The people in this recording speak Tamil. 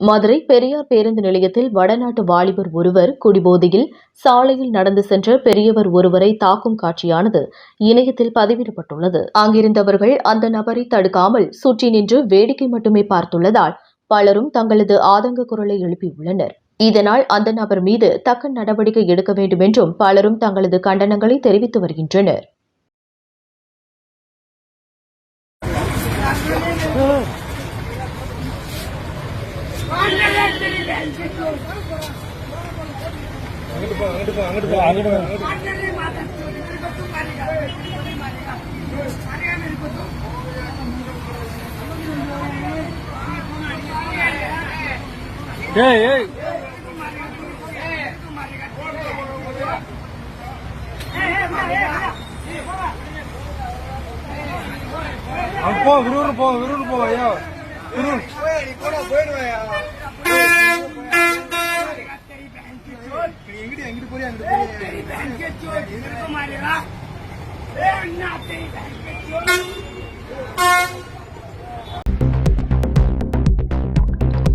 மதுரை பெரியார் பேருந்து நிலையத்தில் வடநாட்டு வாலிபர் ஒருவர் குடிபோதையில் சாலையில் நடந்து சென்ற பெரியவர் ஒருவரை தாக்கும் காட்சியானது இணையத்தில் பதிவிடப்பட்டுள்ளது. அங்கிருந்தவர்கள் அந்த நபரை தடுக்காமல் சுற்றி நின்று வேடிக்கை மட்டுமே பார்த்துள்ளதால் பலரும் தங்களது ஆதங்க குரலை எழுப்பியுள்ளனர். இதனால் அந்த நபர் மீது தக்க நடவடிக்கை எடுக்க வேண்டும் என்றும் பலரும் தங்களது கண்டனங்களை தெரிவித்து வருகின்றனர். ஏய் ஏய் போ விறுவிறு போ விறுவிறு போ ஐயா. விறுவிறு எங்கிட்டு எங்கிட்டு போறியா அங்கிட்டு போறியா மாறிடா